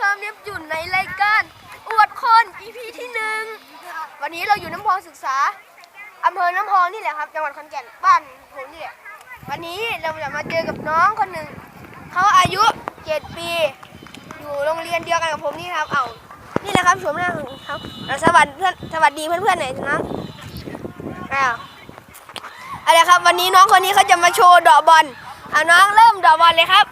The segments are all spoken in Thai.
ครับเนปจุนในรายการอวดคน EP ที่หนึ่งวันนี้เราอยู่น้ำพองศึกษาอำเภอน้ำพองนี่แหละครับ จังหวัดขอนแก่นบ้านผมนี่แหละวันนี้เราจะมาเจอกับน้องคนหนึ่งเขาอายุเจ็ดปี อยู่โรงเรียนเดียวกันกับผมนี่ครับ เอานี่แหละครับชมหน้าของเขาเอาสวัสดีเพื่อนสวัสดีเพื่อนๆหน่อยน้องอ้าวอะไรครับ วันนี้น้องคนนี้เขาจะมาโชว์ดอกบอลเอาน้องเริ่มดอกบอลเลยครับ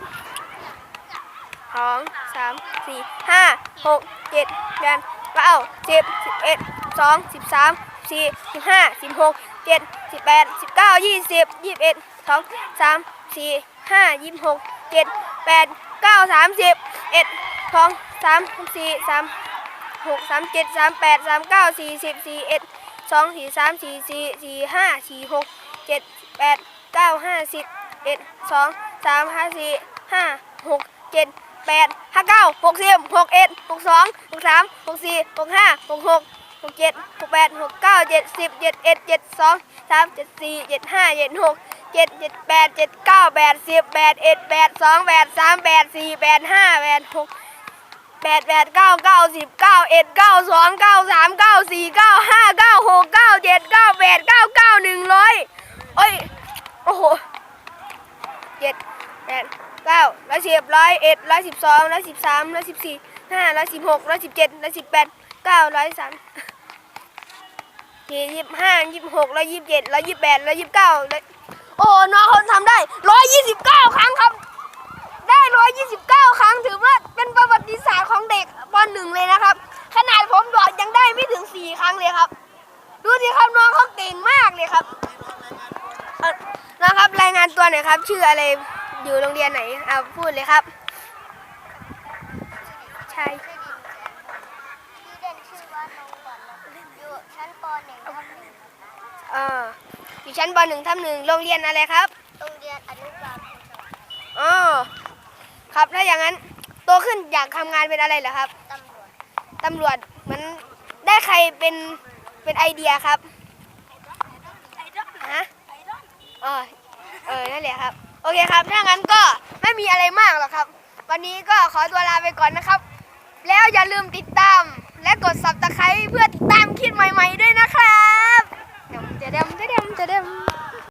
ามสี่ห้าหกเจ็ดแปดเก้าสิบสิบเอ็ดสองสิบสามสี่สิบห้าสิบหกเจ็ดสิบแปดสิบเก้ายี่สิบยี่สิบเอ็ดสองสามสี่ห้ายี่สิบหกเจ็ดแปดเก้าสามสิบเอ็ดสองสามสี่สามหกสามเจ็ดสามแปดสามเก้าสี่สิบสี่เอ็ดสองสี่สามสี่สี่สี่ห้าสี่หกเจ็ดแปดเก้าห้าสิบเอ็ดสองสามห้าสี่ห้าหกเจ็ด แปดห้าเก้าหกสิบหกเอ็ดหกสองหกสามหกสี่หกห้าหกหกหกเจ็ดหกแปดหกเก้าเจ็ดสิบเจ็ดเอ็ดเจ็ดสองสามเจ็ดสี่เจ็ดห้าเจ็ดหกเจ็ดเจ็ดแปดเจ็ดเก้าแปดสิบแปดเอ็ดแปดสองแปดสามแปดสี่แปดห้าแปดหกแปดแปดเก้าเก้าสิบเก้าเอ็ดเก้าสองเก้าสามเก้าสี่เก้าห้าเก้าหกเก้าเจ็ดเก้าแปดเก้าเก้าหนึ่งร้อยเอ้ยโอ้โหเจ็ดแปดเก้า อยสิบร้อยเอ็ดร้อยสิบสองร้อยสิบสามร้อยสิบสี่ห้าร้อยสิบหกร้อยสิบเจ็ดร้อยสิบแปดเก้าร้อยสามยี่สิบห้ายี่สิบหกร้อยยี่สิบเจ็ดร้อยยี่สิบแปดร้อยยี่สิบเก้าโอ้น้องเขาทำได้ร้อยยี่สิบเก้าครั้งครับ ได้ร้อยยี่สิบเก้าครั้งถือว่าเป็นประวัติศาสตร์ของเด็กปหนึ่งเลยนะครับ ขนาดผมดอดยังได้ไม่ถึงสี่ครั้งเลยครับ ดูสิครับน้องเขาเก่งมากเลยครับเอ่อนะครับรายงานตัวหน่อยครับ ชื่ออะไร อยู่โรงเรียนไหนเอาพูดเลยครับ ใช่ชื่อเด่นชื่อว่าน้องบอลอยู่ชั้นป .1 ทับหนึ่งเอออยู่ชั้นปหนึ่งทับหนึ่งโรงเรียนอะไรครับโรงเรียนอนุบาลภูสวรรค์อ๋อครับถ้าอย่างนั้นโตขึ้นอยากทำงานเป็นอะไรเหรอครับตำรวจตำรวจเหมันได้ใครเป็นเป็นไอเดียครับฮะเออเออนั่นแหละครับโอเคครับ ถ้างั้นก็ไม่มีอะไรมากหรอกครับ วันนี้ก็ขอตัวลาไปก่อนนะครับ แล้วอย่าลืมติดตามและกด subscribe เพื่อติด